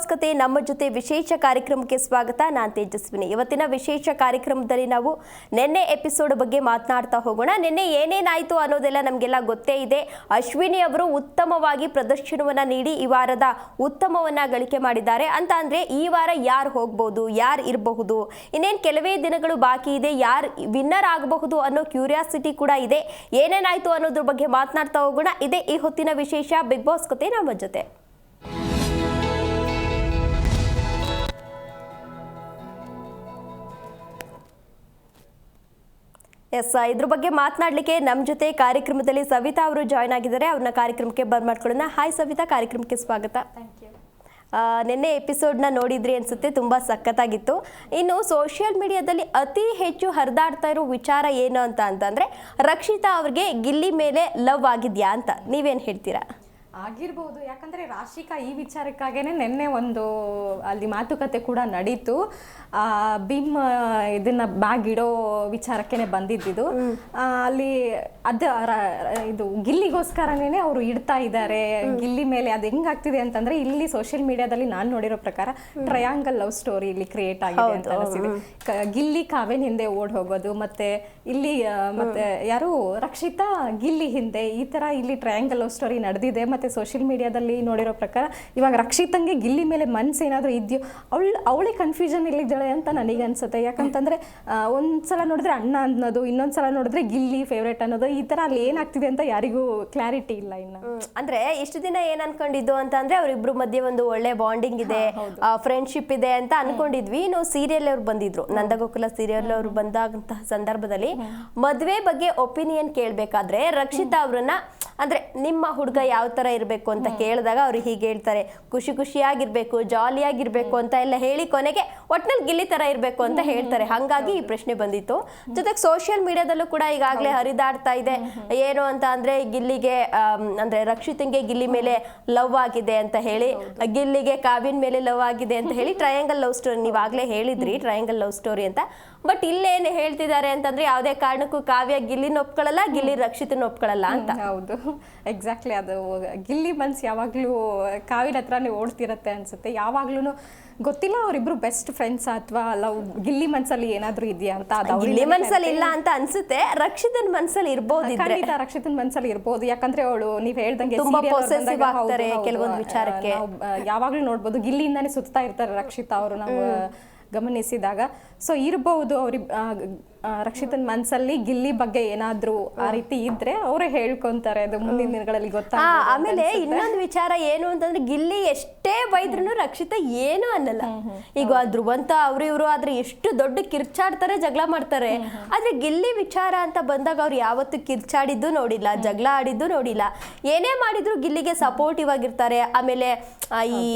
ನಮಸ್ಕಾರ big boss ಕತೆ ನಮ್ಮ ಜೊತೆ ವಿಶೇಷ ಕಾರ್ಯಕ್ರಮಕ್ಕೆ ಸ್ವಾಗತ. ನಾನು ತೇಜಸ್ವಿನಿ. ಇವತ್ತಿನ ವಿಶೇಷ ಕಾರ್ಯಕ್ರಮದಲ್ಲಿ ನಾವು ನಿನ್ನೆ ಎಪಿಸೋಡ್ ಬಗ್ಗೆ ಮಾತನಾಡ್ತಾ ಹೋಗೋಣ. ನಿನ್ನೆ ಏನೇನಾಯಿತು ಅನ್ನೋದೆಲ್ಲ ನಮಗೆಲ್ಲ ಗೊತ್ತೇ ಇದೆ. ಅಶ್ವಿನಿ ಅವರು ಉತ್ತಮವಾಗಿ ಪ್ರದರ್ಶನವನ್ನು ನೀಡಿ ಈ ವಾರದ ಉತ್ತಮವನ್ನು ಗಳಿಕೆ ಮಾಡಿದ್ದಾರೆ. ಅಂತ ಅಂದರೆ ಈ ವಾರ ಯಾರು ಹೋಗ್ಬೋದು, ಯಾರು ಇರಬಹುದು, ಇನ್ನೇನು ಕೆಲವೇ ದಿನಗಳು ಬಾಕಿ ಇದೆ, ಯಾರು ವಿನ್ನರ್ ಆಗಬಹುದು ಅನ್ನೋ ಕ್ಯೂರಿಯಾಸಿಟಿ ಕೂಡ ಇದೆ. ಏನೇನಾಯಿತು ಅನ್ನೋದ್ರ ಬಗ್ಗೆ ಮಾತನಾಡ್ತಾ ಹೋಗೋಣ. ಇದೇ ಈ ಹೊತ್ತಿನ ವಿಶೇಷ ಬಿಗ್ ಬಾಸ್ ಕತೆ ನಮ್ಮ ಜೊತೆ. ಎಸ್ ಇದ್ರ ಬಗ್ಗೆ ಮಾತನಾಡಲಿಕ್ಕೆ ನಮ್ಮ ಜೊತೆ ಕಾರ್ಯಕ್ರಮದಲ್ಲಿ ಸವಿತಾ ಅವರು ಜಾಯ್ನ್ ಆಗಿದ್ದಾರೆ. ಅವ್ರನ್ನ ಕಾರ್ಯಕ್ರಮಕ್ಕೆ ಬಂದ್ ಮಾಡ್ಕೊಳ್ಳೋಣ. ಹಾಯ್ ಸವಿತಾ. ಕಾರ್ಯಕ್ರಮಕ್ಕೆ ಸ್ವಾಗತ. ನಿನ್ನೆ ಎಪಿಸೋಡ್ನ ನೋಡಿದ್ರಿ ಅನಿಸುತ್ತೆ ತುಂಬ ಸಖತ್ತಾಗಿತ್ತು. ಇನ್ನು ಸೋಷಿಯಲ್ ಮೀಡಿಯಾದಲ್ಲಿ ಅತಿ ಹೆಚ್ಚು ಹರಿದಾಡ್ತಾ ಇರೋ ವಿಚಾರ ಏನು ಅಂತ ಅಂತಂದರೆ ರಕ್ಷಿತಾ ಅವ್ರಿಗೆ ಗಿಲ್ಲಿ ಮೇಲೆ ಲವ್ ಆಗಿದೆಯಾ ಅಂತ. ನೀವೇನು ಹೇಳ್ತೀರಾ? ಆಗಿರ್ಬೋದು. ಯಾಕಂದ್ರೆ ರಾಶಿಕಾ ಈ ವಿಚಾರಕ್ಕಾಗೇ ನಿನ್ನೆ ಒಂದು ಅಲ್ಲಿ ಮಾತುಕತೆ ಕೂಡ ನಡೀತು. ಆ, ಭೀಮ್ ಇದನ್ನ ಬ್ಯಾಗ್ ಇಡೋ ವಿಚಾರಕ್ಕೇನೆ ಬಂದಿದ್ದಿದ್ದು ಆ, ಅಲ್ಲಿ ಅದು ಇದು ಗಿಲ್ಲಿಗೋಸ್ಕರನೇ ಅವರು ಇಡ್ತಾ ಇದ್ದಾರೆ. ಗಿಲ್ಲಿ ಮೇಲೆ ಅದು ಹೆಂಗಾಗ್ತಿದೆ ಅಂತಂದ್ರೆ ಇಲ್ಲಿ ಸೋಷಿಯಲ್ ಮೀಡಿಯಾದಲ್ಲಿ ನಾನು ನೋಡಿರೋ ಪ್ರಕಾರ ಟ್ರಯಾಂಗಲ್ ಲವ್ ಸ್ಟೋರಿ ಇಲ್ಲಿ ಕ್ರಿಯೇಟ್ ಆಗಿದೆ ಅಂತ ಅನಿಸಿದೆ ಗಿಲ್ಲಿ ಕಾವೇನ್ ಹಿಂದೆ ಓಡ್ ಹೋಗೋದು ಮತ್ತೆ ಇಲ್ಲಿ ಮತ್ತೆ ಯಾರು ರಕ್ಷಿತಾ ಗಿಲ್ಲಿ ಹಿಂದೆ ಈ ತರ ಇಲ್ಲಿ ಟ್ರಯಾಂಗಲ್ ಲವ್ ಸ್ಟೋರಿ ನಡೆದಿದೆ ಮತ್ತೆ ಸೋಷಿಯಲ್ ಮೀಡಿಯಾದಲ್ಲಿ ನೋಡಿರೋ ಪ್ರಕಾರ ಇವಾಗ ರಕ್ಷಿತಂಗೆ ಗಿಲ್ಲಿ ಮೇಲೆ ಮನ್ಸು ಏನಾದರೂ ಇದೆಯೋ ಅವಳು ಅವಳೇ ಕನ್ಫ್ಯೂಷನ್ ಇಲ್ಲಿದ್ದಾಳೆ ಅಂತ ನನಗೆ ಅನ್ಸುತ್ತೆ. ಯಾಕಂತಂದ್ರೆ ಆ, ಒಂದ್ಸಲ ನೋಡಿದ್ರೆ ಅಣ್ಣ ಅನ್ನೋದು ಇನ್ನೊಂದ್ಸಲ ನೋಡಿದ್ರೆ ಗಿಲ್ಲಿ ಫೇವ್ರೇಟ್ ಅನ್ನೋದು ಈ ತರ ಅಲ್ಲಿ ಏನಾಗ್ತಿದೆ ಅಂತ ಯಾರಿಗೂ ಕ್ಲಾರಿಟಿ ಇಲ್ಲ ಇನ್ನು. ಅಂದ್ರೆ ಎಷ್ಟು ದಿನ ಏನ್ ಅನ್ಕೊಂಡಿದ್ದು ಅಂತ ಅಂದ್ರೆ ಅವರಿಬ್ರು ಮಧ್ಯೆ ಒಂದು ಒಳ್ಳೆ ಬಾಂಡಿಂಗ್ ಇದೆ ಫ್ರೆಂಡ್ಶಿಪ್ ಇದೆ ಅಂತ ಅನ್ಕೊಂಡಿದ್ವಿ. ಇನ್ನು ಸೀರಿಯಲ್ ಅವ್ರು ಬಂದಿದ್ರು ನಂದಗೋಕುಲ ಸೀರಿಯಲ್ ಅವ್ರು ಬಂದಾಗಂತಹ ಸಂದರ್ಭದಲ್ಲಿ ಮದ್ವೆ ಬಗ್ಗೆ ಒಪಿನಿಯನ್ ಕೇಳ್ಬೇಕಾದ್ರೆ ರಕ್ಷಿತಾ ಅವ್ರನ್ನ ಅಂದ್ರೆ ನಿಮ್ಮ ಹುಡುಗ ಯಾವ ತರ ಇರ್ಬೇಕು ಅಂತ ಕೇಳಿದಾಗ ಅವ್ರು ಹೀಗೆ ಹೇಳ್ತಾರೆ. ಖುಷಿ ಖುಷಿಯಾಗಿರ್ಬೇಕು ಜಾಲಿಯಾಗಿರ್ಬೇಕು ಅಂತ ಎಲ್ಲ ಹೇಳಿ ಕೊನೆಗೆ ಒಟ್ನಲ್ಲಿ ಗಿಲ್ಲಿ ತರ ಇರಬೇಕು ಅಂತ ಹೇಳ್ತಾರೆ. ಹಂಗಾಗಿ ಈ ಪ್ರಶ್ನೆ ಬಂದಿತ್ತು. ಜೊತೆಗೆ ಸೋಷಿಯಲ್ ಮೀಡಿಯಾದಲ್ಲೂ ಕೂಡ ಈಗಾಗಲೇ ಹರಿದಾಡ್ತಾ ಇದೆ. ಏನು ಅಂತ ಅಂದ್ರೆ ಗಿಲ್ಲಿಗೆ ಅಂದ್ರೆ ರಕ್ಷಿತಂಗೆ ಗಿಲ್ಲಿ ಮೇಲೆ ಲವ್ ಆಗಿದೆ ಅಂತ ಹೇಳಿ ಗಿಲ್ಲಿಗೆ ಕಾವ್ಯನ್ ಮೇಲೆ ಲವ್ ಆಗಿದೆ ಅಂತ ಹೇಳಿ ಟ್ರಯಾಂಗಲ್ ಲವ್ ಸ್ಟೋರಿ ನೀವಾಗಲೇ ಹೇಳಿದ್ರಿ ಟ್ರಯಾಂಗಲ್ ಲವ್ ಸ್ಟೋರಿ ಅಂತ. ಬಟ್ ಇಲ್ಲೇನು ಹೇಳ್ತಿದ್ದಾರೆ ಅಂತಂದ್ರೆ ಯಾವುದೇ ಕಾರಣಕ್ಕೂ ಕಾವ್ಯ ಗಿಲ್ಲಿನ ಒಪ್ಕೊಳ್ಳಲ್ಲ ಗಿಲ್ಲಿ ರಕ್ಷಿತನ ಒಪ್ಕೊಳ್ಳಲ್ಲ ಅಂತ. ಹೌದು. ಎಕ್ಸಾಕ್ಟ್ಲಿ ಅದು. ಗಿಲ್ಲಿ ಮನ್ಸು ಯಾವಾಗ್ಲೂ ಕಾವಿನ ಹತ್ರನೇ ಓಡ್ತಿರತ್ತೆ ಅನ್ಸುತ್ತೆ. ಯಾವಾಗ್ಲೂ ಗೊತ್ತಿಲ್ಲ ಅವರಿಬ್ರು ಬೆಸ್ಟ್ ಫ್ರೆಂಡ್ಸ್ ಅಥವಾ ಲವ್ ಗಿಲ್ಲಿ ಮನ್ಸಲ್ಲಿ ಏನಾದ್ರೂ ಇದೆಯಾ ಅಂತ. ಅದು ಗಿಲ್ಲಿ ಮನ್ಸಲ್ಲಿ ಇಲ್ಲ ಅಂತ ಅನ್ಸುತ್ತೆ. ರಕ್ಷಿತನ್ ಮನ್ಸಲ್ಲಿ ಇರ್ಬೋದು ಖಂಡಿತ ರಕ್ಷಿತನ್ ಮನ್ಸಲ್ಲಿ ಇರ್ಬೋದು. ಯಾಕಂದ್ರೆ ಅವಳು ನೀವ್ ಹೇಳ್ದಂಗೆ ಕೆಲವೊಂದು ವಿಚಾರಕ್ಕೆ. ಯಾವಾಗ್ಲೂ ನೋಡ್ಬೋದು. ಗಿಲ್ಲಿಯಿಂದಾನೇ ಸುತ್ತಾ ಇರ್ತಾರೆ ರಕ್ಷಿತಾ ಅವರು. ನಾವು ಗಮನಿಸಿದಾಗ. ಸೊ ಇರಬಹುದು ಅವ್ರಿ ಆ, ಆ, ರಕ್ಷಿತನ್ ಮನ್ಸಲ್ಲಿ ಗಿಲ್ಲಿ ಬಗ್ಗೆ ಏನಾದ್ರೂ ಆ ರೀತಿ ಇದ್ರೆ ಅವರು ಹೇಳ್ಕೊಂತಾರೆ ಅದು ಮುಂದಿನ ದಿನಗಳಲ್ಲಿ ಗೊತ್ತಾ ಆಮೇಲೆ ಇನ್ನೊಂದು ವಿಚಾರ ಏನು ಅಂತಂದ್ರೆ ಗಿಲ್ಲಿ ಎಷ್ಟೇ ಬೈದ್ರು ರಕ್ಷಿತ ಏನು ಅನ್ನಲ್ಲ. ಈಗ ಧ್ರುವಂತ ಅವ್ರು ಇವರು ಆದ್ರೆ ಎಷ್ಟು ದೊಡ್ಡ ಕಿರ್ಚಾಡ್ತಾರೆ ಜಗಳ ಮಾಡ್ತಾರೆ. ಆದ್ರೆ ಗಿಲ್ಲಿ ವಿಚಾರ ಅಂತ ಬಂದಾಗ ಅವ್ರು ಯಾವತ್ತು ಕಿರ್ಚಾಡಿದ್ದು ನೋಡಿಲ್ಲ ಜಗಳ ಆಡಿದ್ದು ನೋಡಿಲ್ಲ. ಏನೇ ಮಾಡಿದ್ರು ಗಿಲ್ಲಿಗೆ ಸಪೋರ್ಟಿವ್ ಆಗಿರ್ತಾರೆ. ಆಮೇಲೆ ಈ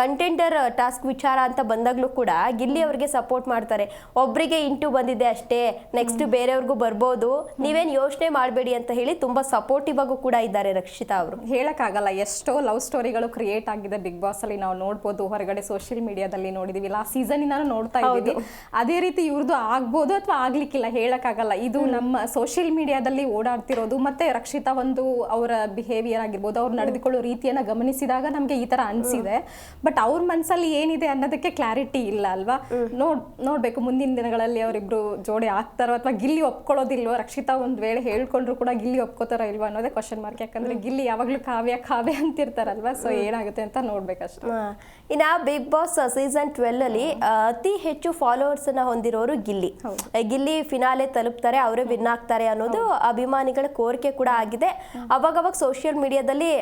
ಕಂಟೆಂಟರ್ ಟಾಸ್ಕ್ ವಿಚಾರ ಅಂತ ಬಂದಾಗ್ಲೂ ಕೂಡ ಗಿಲ್ಲಿ ಅವ್ರಿಗೆ ಸಪೋರ್ಟ್ ಮಾಡ್ತಾರೆ. ಒಬ್ರಿಗೆ ಇಂಟು ಬಂದಿದೆ ಅಷ್ಟೇ ನೆಕ್ಸ್ಟ್ ಬೇರೆಯವ್ರಿಗೂ ಬರ್ಬೋದು. ನೀವೇನ್ ಯೋಚನೆ ಮಾಡಬೇಡಿ ಅಂತ ಹೇಳಿ ತುಂಬಾ ಸಪೋರ್ಟಿವ್ ಆಗೂ ಕೂಡ ಇದ್ದಾರೆ ರಕ್ಷಿತಾ ಅವರು. ಹೇಳಕ್ಕಾಗಲ್ಲ ಎಷ್ಟೋ ಲವ್ ಸ್ಟೋರಿಗಳು ಕ್ರಿಯೇಟ್ ಆಗಿದೆ ಬಿಗ್ ಬಾಸ್ ಅಲ್ಲಿ ನಾವು ನೋಡ್ಬೋದು. ಹೊರಗಡೆ ಸೋಷಿಯಲ್ ಮೀಡಿಯಾದಲ್ಲಿ ನೋಡಿದೀವಿ. ಲಾಸ್ಟ್ ಸೀಸನ್ ನೋಡ್ತಾ ಇದ್ದೀವಿ. ಅದೇ ರೀತಿ ಇವ್ರದ್ದು ಆಗ್ಬೋದು ಅಥವಾ ಆಗ್ಲಿಕ್ಕಿಲ್ಲ ಹೇಳಕ್ಕಾಗಲ್ಲ. ಇದು ನಮ್ಮ ಸೋಷಿಯಲ್ ಮೀಡಿಯಾದಲ್ಲಿ ಓಡಾಡ್ತಿರೋದು ಮತ್ತೆ ರಕ್ಷಿತಾ ಒಂದು ಅವರ ಬಿಹೇವಿಯರ್ ಆಗಿರ್ಬೋದು. ಅವ್ರು ನಡೆದುಕೊಳ್ಳೋ ರೀತಿಯನ್ನ ಗಮನಿಸಿದಾಗ ನಮ್ಗೆ ಈ ತರ ಅನ್ಸಿದೆ. ಬಟ್ ಅವ್ರ ಮನಸ್ಸಲ್ಲಿ ಏನಿದೆ ಅನ್ನೋದಕ್ಕೆ ಕ್ಲಾರಿಟಿ ಇಲ್ಲ ಅಲ್ವಾ? ನೋಡ್ ನೋಡ್ಬೇಕು. ಮುಂದಿನ ದಿನಗಳಲ್ಲಿ ಅವರಿಬ್ರು ಜೋಡಿ ಆಗ್ತಾರೋ ಅಥವಾ ಗಿಲ್ಲಿ ಒಪ್ಕೊಳ್ಳೋದಿಲ್ವೋ? ರಕ್ಷಿತಾ ಒಂದು ವೇಳೆ ಹೇಳ್ಕೊಂಡ್ರು ಕೂಡ ಗಿಲ್ಲಿ ಒಪ್ಕೋತಾರೋ ಇಲ್ವೋ ಅನ್ನೋದೇ ಕ್ವಶನ್ ಮಾರ್ಕ್ ಯಾಕಂದ್ರೆ ಗಿಲ್ಲಿ ಯಾವಾಗಲೂ ಕಾವ್ಯ ಕಾವ್ಯ ಅಂತಿರ್ತಾರಲ್ವಾ? ಸೊ ಏನಾಗುತ್ತೆ ಅಂತ ನೋಡ್ಬೇಕಷ್ಟೇ. ಇನ್ನ ಬಿಗ್ ಬಾಸ್ ಸೀಸನ್ ಟ್ವೆಲ್ ಅಲ್ಲಿ ಆ, ಅತಿ ಹೆಚ್ಚು ಫಾಲೋವರ್ಸ್ ಅನ್ನ ಹೊಂದಿರೋರು ಗಿಲ್ಲಿ. ಗಿಲ್ಲಿ ಫಿನಾಲೆ ತಲುಪ್ತಾರೆ ಅವರೇ ವಿನ್ ಆಗ್ತಾರೆ ಅನ್ನೋದು ಅಭಿಮಾನಿಗಳ ಕೋರಿಕೆ ಕೂಡ ಆಗಿದೆ. ಅವಾಗವಾಗ ಸೋಷಿಯಲ್ ಮೀಡಿಯಾದಲ್ಲಿ